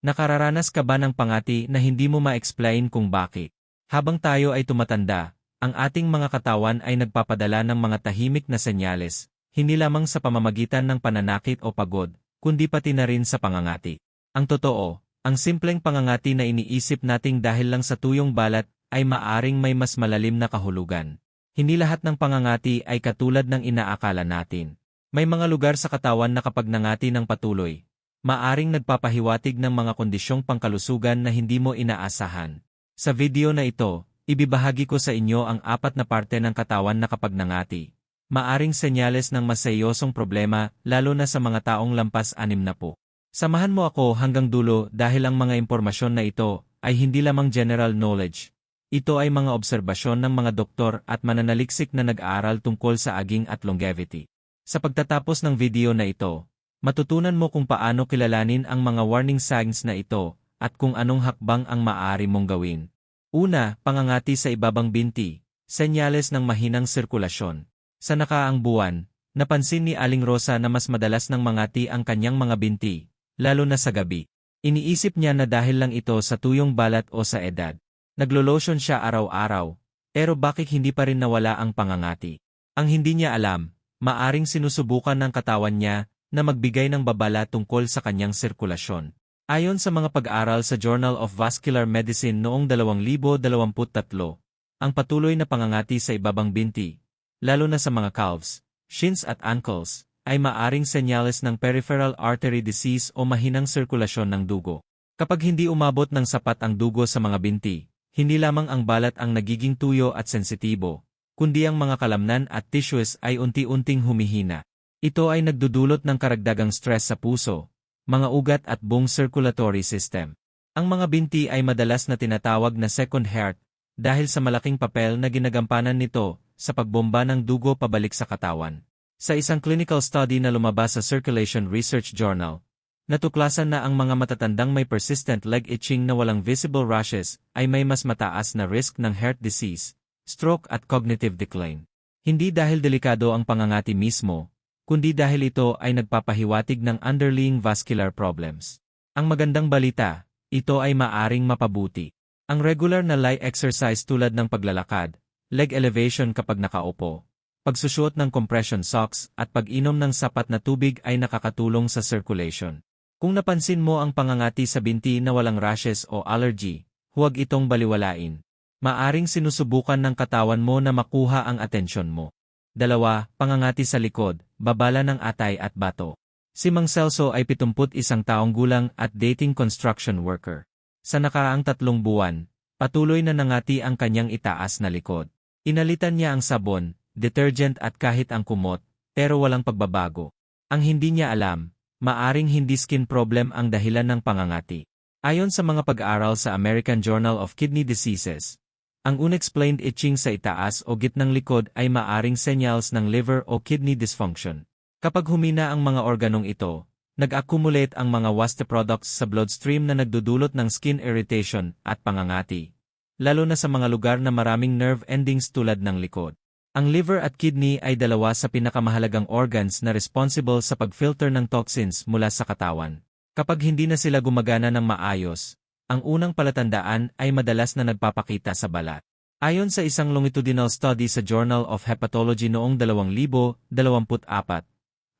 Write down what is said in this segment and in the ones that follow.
Nakararanas ka ba ng pangati na hindi mo ma-explain kung bakit? Habang tayo ay tumatanda, ang ating mga katawan ay nagpapadala ng mga tahimik na senyales, hindi lamang sa pamamagitan ng pananakit o pagod, kundi pati na rin sa pangangati. Ang totoo, ang simpleng pangangati na iniisip nating dahil lang sa tuyong balat ay maaring may mas malalim na kahulugan. Hindi lahat ng pangangati ay katulad ng inaakala natin. May mga lugar sa katawan na kapag nangati ng patuloy, maaring nagpapahiwatig ng mga kondisyong pangkalusugan na hindi mo inaasahan. Sa video na ito, ibibahagi ko sa inyo ang apat na parte ng katawan na kapag nangati. Maaring senyales ng masayosong problema lalo na sa mga taong lampas anim na po. Samahan mo ako hanggang dulo dahil ang mga impormasyon na ito ay hindi lamang general knowledge. Ito ay mga obserbasyon ng mga doktor at mananaliksik na nag-aaral tungkol sa aging at longevity. Sa pagtatapos ng video na ito, Matutunan mo kung paano kilalanin ang mga warning signs na ito at kung anong hakbang ang maaari mong gawin. Una, pangangati sa ibabang binti, senyales ng mahinang sirkulasyon. Sa nakaang buwan, napansin ni Aling Rosa na mas madalas ng mangati ang kanyang mga binti, lalo na sa gabi. Iniisip niya na dahil lang ito sa tuyong balat o sa edad. Naglolotion siya araw-araw, pero bakit hindi pa rin nawala ang pangangati? Ang hindi niya alam, maaring sinusubukan ng katawan niya na magbigay ng babala tungkol sa kanyang sirkulasyon. Ayon sa mga pag-aaral sa Journal of Vascular Medicine noong 2023, ang patuloy na pangangati sa ibabang binti, lalo na sa mga calves, shins at ankles, ay maaring senyales ng peripheral artery disease o mahinang sirkulasyon ng dugo. Kapag hindi umabot ng sapat ang dugo sa mga binti, hindi lamang ang balat ang nagiging tuyo at sensitibo, kundi ang mga kalamnan at tissues ay unti-unting humihina. Ito ay nagdudulot ng karagdagang stress sa puso, mga ugat at buong circulatory system. Ang mga binti ay madalas na tinatawag na second heart dahil sa malaking papel na ginagampanan nito sa pagbomba ng dugo pabalik sa katawan. Sa isang clinical study na lumabas sa Circulation Research Journal, natuklasan na ang mga matatandang may persistent leg itching na walang visible rashes ay may mas mataas na risk ng heart disease, stroke at cognitive decline. Hindi dahil delikado ang pangangati mismo, kundi dahil ito ay nagpapahiwatig ng underlying vascular problems. Ang magandang balita, ito ay maaring mapabuti. Ang regular na light exercise tulad ng paglalakad, leg elevation kapag nakaupo, pagsusuot ng compression socks at pag-inom ng sapat na tubig ay nakakatulong sa circulation. Kung napansin mo ang pangangati sa binti na walang rashes o allergy, huwag itong baliwalain. Maaring sinusubukan ng katawan mo na makuha ang atensyon mo. Dalawa, pangangati sa likod, babala ng atay at bato. Si Mang Celso ay 71 taong gulang at dating construction worker. Sa nakaraang tatlong buwan, patuloy na nangati ang kanyang itaas na likod. Inalitan niya ang sabon, detergent at kahit ang kumot, pero walang pagbabago. Ang hindi niya alam, maaring hindi skin problem ang dahilan ng pangangati. Ayon sa mga pag-aaral sa American Journal of Kidney Diseases, ang unexplained itching sa itaas o gitnang likod ay maaring senyals ng liver o kidney dysfunction. Kapag humina ang mga organong ito, nag-accumulate ang mga waste products sa bloodstream na nagdudulot ng skin irritation at pangangati, lalo na sa mga lugar na maraming nerve endings tulad ng likod. Ang liver at kidney ay dalawa sa pinakamahalagang organs na responsible sa pagfilter ng toxins mula sa katawan. Kapag hindi na sila gumagana ng maayos, ang unang palatandaan ay madalas na nagpapakita sa balat. Ayon sa isang longitudinal study sa Journal of Hepatology noong 2024,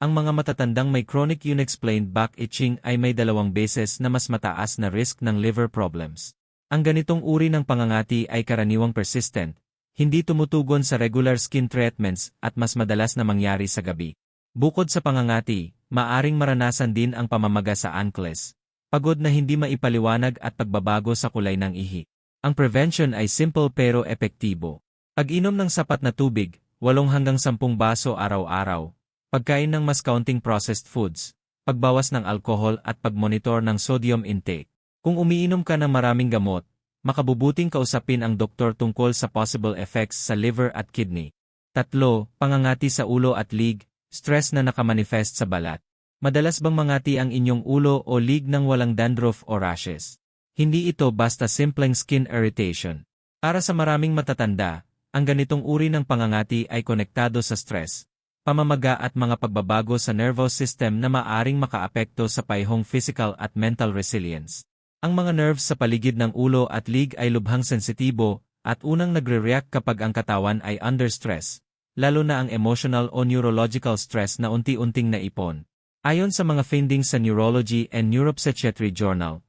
ang mga matatandang may chronic unexplained back itching ay may dalawang beses na mas mataas na risk ng liver problems. Ang ganitong uri ng pangangati ay karaniwang persistent, hindi tumutugon sa regular skin treatments at mas madalas na mangyari sa gabi. Bukod sa pangangati, maaring maranasan din ang pamamaga sa ankles, Pagod na hindi maipaliwanag at pagbabago sa kulay ng ihi. Ang prevention ay simple pero epektibo. Pag-inom ng sapat na tubig, 8 hanggang 10 baso araw-araw, pagkain ng mas kaunting processed foods, pagbawas ng alcohol at pagmonitor ng sodium intake. Kung umiinom ka ng maraming gamot, makabubuting kausapin ang doktor tungkol sa possible effects sa liver at kidney. Tatlo, pangangati sa ulo at lig, stress na nakamanifest sa balat. Madalas bang mangati ang inyong ulo o lig ng walang dandruff o rashes? Hindi ito basta simpleng skin irritation. Para sa maraming matatanda, ang ganitong uri ng pangangati ay konektado sa stress, pamamaga at mga pagbabago sa nervous system na maaring makaapekto sa paihong physical at mental resilience. Ang mga nerves sa paligid ng ulo at lig ay lubhang sensitibo at unang nagre-react kapag ang katawan ay under stress, lalo na ang emotional o neurological stress na unti-unting naipon. Ayon sa mga findings sa Neurology and Neuropsychiatry Journal,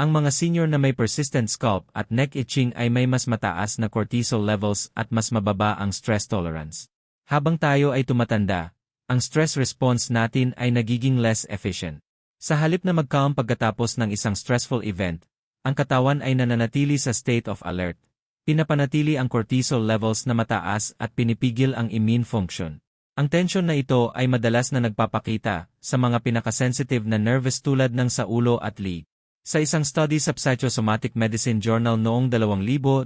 ang mga senior na may persistent scalp at neck itching ay may mas mataas na cortisol levels at mas mababa ang stress tolerance. Habang tayo ay tumatanda, ang stress response natin ay nagiging less efficient. Sa halip na mag-calm pagkatapos ng isang stressful event, ang katawan ay nananatili sa state of alert. Pinapanatili ang cortisol levels na mataas at pinipigil ang immune function. Ang tension na ito ay madalas na nagpapakita sa mga pinakasensitive na nervous tulad ng sa ulo at lig. Sa isang study sa Psychosomatic Medicine Journal noong 2023,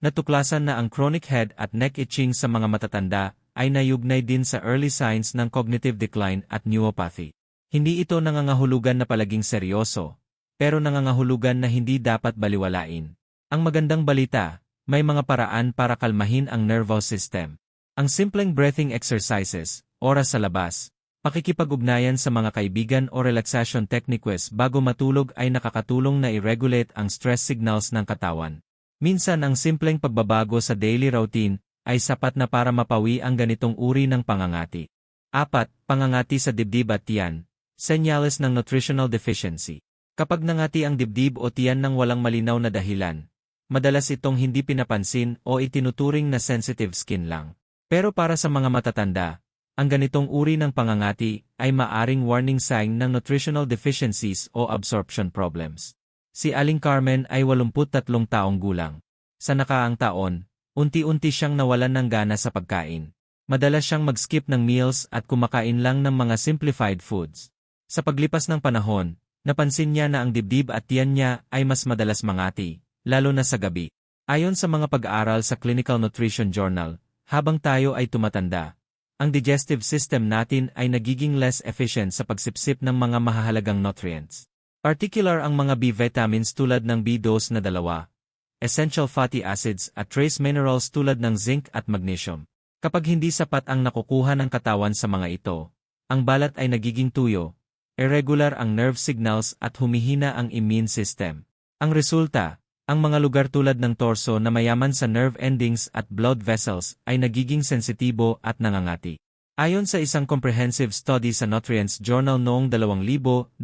natuklasan na ang chronic head at neck itching sa mga matatanda ay nayugnay din sa early signs ng cognitive decline at neuropathy. Hindi ito nangangahulugan na palaging seryoso, pero nangangahulugan na hindi dapat baliwalain. Ang magandang balita, may mga paraan para kalmahin ang nervous system. Ang simpleng breathing exercises, oras sa labas, pakikipag-ugnayan sa mga kaibigan o relaxation techniques bago matulog ay nakakatulong na i-regulate ang stress signals ng katawan. Minsan ang simpleng pagbabago sa daily routine ay sapat na para mapawi ang ganitong uri ng pangangati. 4. Pangangati sa dibdib at tiyan. Senyales ng nutritional deficiency. Kapag nangati ang dibdib o tiyan ng walang malinaw na dahilan, madalas itong hindi pinapansin o itinuturing na sensitive skin lang. Pero para sa mga matatanda, ang ganitong uri ng pangangati ay maaring warning sign ng nutritional deficiencies o absorption problems. Si Aling Carmen ay 83 taong gulang. Sa nakaang taon, unti-unti siyang nawalan ng gana sa pagkain. Madalas siyang mag-skip ng meals at kumakain lang ng mga simplified foods. Sa paglipas ng panahon, napansin niya na ang dibdib at tiyan niya ay mas madalas mangati, lalo na sa gabi. Ayon sa mga pag-aaral sa Clinical Nutrition Journal, habang tayo ay tumatanda, ang digestive system natin ay nagiging less efficient sa pagsipsip ng mga mahahalagang nutrients. Particular ang mga B vitamins tulad ng B12 na dalawa, essential fatty acids at trace minerals tulad ng zinc at magnesium. Kapag hindi sapat ang nakukuha ng katawan sa mga ito, ang balat ay nagiging tuyo, irregular ang nerve signals at humihina ang immune system. Ang resulta, ang mga lugar tulad ng torso na mayaman sa nerve endings at blood vessels ay nagiging sensitibo at nangangati. Ayon sa isang comprehensive study sa Nutrients Journal noong 2024,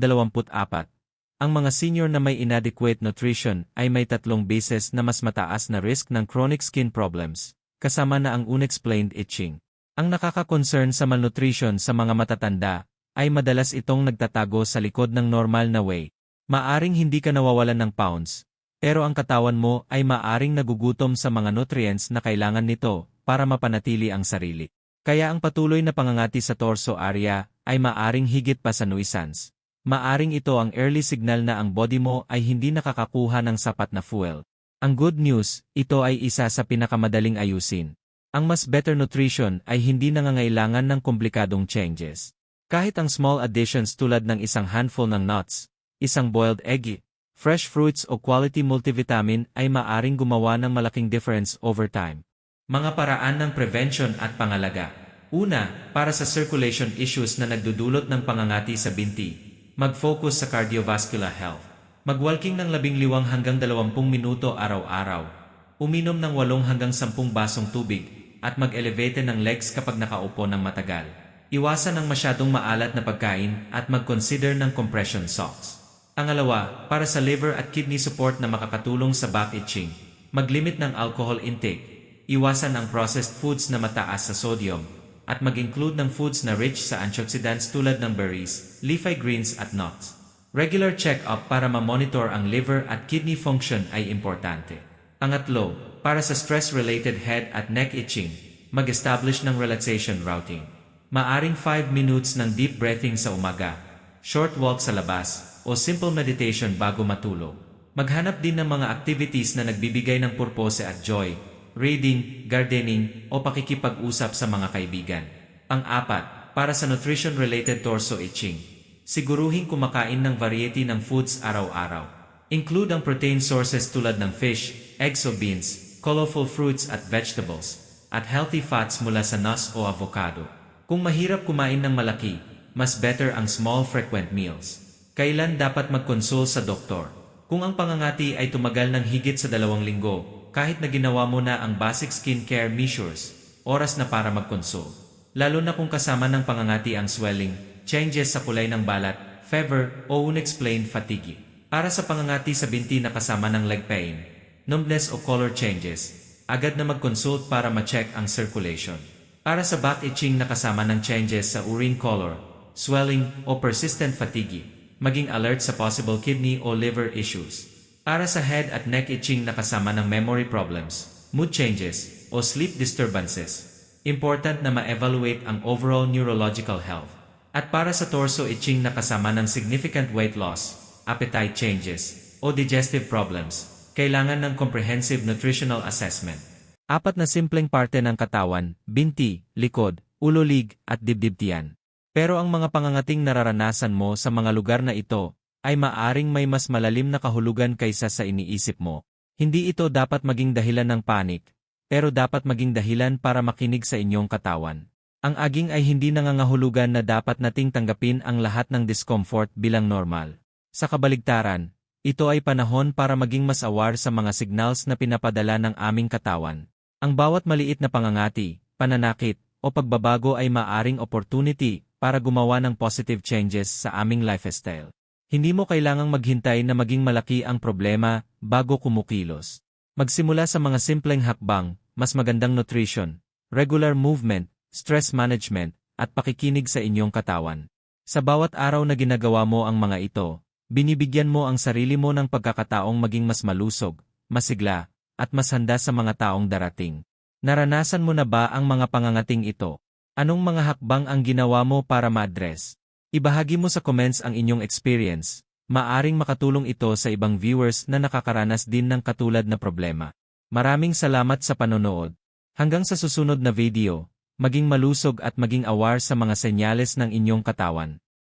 ang mga senior na may inadequate nutrition ay may tatlong bases na mas mataas na risk ng chronic skin problems, kasama na ang unexplained itching. Ang nakaka-concern sa malnutrition sa mga matatanda ay madalas itong nagtatago sa likod ng normal na way. Maaring hindi ka nawawalan ng pounds, pero ang katawan mo ay maaring nagugutom sa mga nutrients na kailangan nito para mapanatili ang sarili. Kaya ang patuloy na pangangati sa torso area ay maaring higit pa sa nuisance. Maaring ito ang early signal na ang body mo ay hindi nakakakuha ng sapat na fuel. Ang good news, ito ay isa sa pinakamadaling ayusin. Ang mas better nutrition ay hindi nangangailangan ng komplikadong changes. Kahit ang small additions tulad ng isang handful ng nuts, isang boiled egg, fresh fruits o quality multivitamin ay maaring gumawa ng malaking difference over time. Mga paraan ng prevention at pangalaga. Una, para sa circulation issues na nagdudulot ng pangangati sa binti, mag-focus sa cardiovascular health. Magwalking ng 15 hanggang 20 minuto araw-araw. Uminom ng 8 hanggang 10 basong tubig at mag-elevate ng legs kapag nakaupo ng matagal. Iwasan ang masyadong maalat na pagkain at mag-consider ng compression socks. Pangalawa, para sa liver at kidney support na makakatulong sa back itching, maglimit ng alcohol intake, iwasan ang processed foods na mataas sa sodium, at mag-include ng foods na rich sa antioxidants tulad ng berries, leafy greens at nuts. Regular check-up para ma-monitor ang liver at kidney function ay importante. Pangatlo, para sa stress-related head at neck itching, mag-establish ng relaxation routing. Maaring 5 minutes ng deep breathing sa umaga, short walk sa labas, o simple meditation bago matulog. Maghanap din ng mga activities na nagbibigay ng purpose at joy, reading, gardening, o pakikipag-usap sa mga kaibigan. Pang-apat, para sa nutrition-related torso itching, siguruhin kumakain ng variety ng foods araw-araw. Include ang protein sources tulad ng fish, eggs o beans, colorful fruits at vegetables, at healthy fats mula sa nuts o avocado. Kung mahirap kumain ng malaki, mas better ang small frequent meals. Kailan dapat magkonsul sa doktor? Kung ang pangangati ay tumagal ng higit sa dalawang linggo, kahit na ginawa mo na ang basic skincare measures, oras na para magkonsul. Lalo na kung kasama ng pangangati ang swelling, changes sa kulay ng balat, fever, o unexplained fatigue. Para sa pangangati sa binti na kasama ng leg pain, numbness o color changes, agad na mag-consult para ma-check ang circulation. Para sa back itching na kasama ng changes sa urine color, swelling, o persistent fatigue, maging alert sa possible kidney o liver issues. Para sa head at neck itching na kasama ng memory problems, mood changes, o sleep disturbances, important na ma-evaluate ang overall neurological health. At para sa torso itching na kasama ng significant weight loss, appetite changes, o digestive problems, kailangan ng comprehensive nutritional assessment. Apat na simpleng parte ng katawan, binti, likod, ulolig, at dibdib tiyan. Pero ang mga pangangating nararanasan mo sa mga lugar na ito, ay maaring may mas malalim na kahulugan kaysa sa iniisip mo. Hindi ito dapat maging dahilan ng panik, pero dapat maging dahilan para makinig sa inyong katawan. Ang aging ay hindi nangangahulugan na dapat nating tanggapin ang lahat ng discomfort bilang normal. Sa kabaligtaran, ito ay panahon para maging mas aware sa mga signals na pinapadala ng aming katawan. Ang bawat maliit na pangangati, pananakit, o pagbabago ay maaring opportunity para gumawa ng positive changes sa aming lifestyle. Hindi mo kailangang maghintay na maging malaki ang problema bago kumukilos. Magsimula sa mga simpleng hakbang, mas magandang nutrition, regular movement, stress management, at pakikinig sa inyong katawan. Sa bawat araw na ginagawa mo ang mga ito, binibigyan mo ang sarili mo ng pagkakataong maging mas malusog, masigla, at mas handa sa mga taong darating. Naranasan mo na ba ang mga pangangating ito? Anong mga hakbang ang ginawa mo para ma-address? Ibahagi mo sa comments ang inyong experience. Maaring makatulong ito sa ibang viewers na nakakaranas din ng katulad na problema. Maraming salamat sa panonood. Hanggang sa susunod na video, maging malusog at maging aware sa mga senyales ng inyong katawan.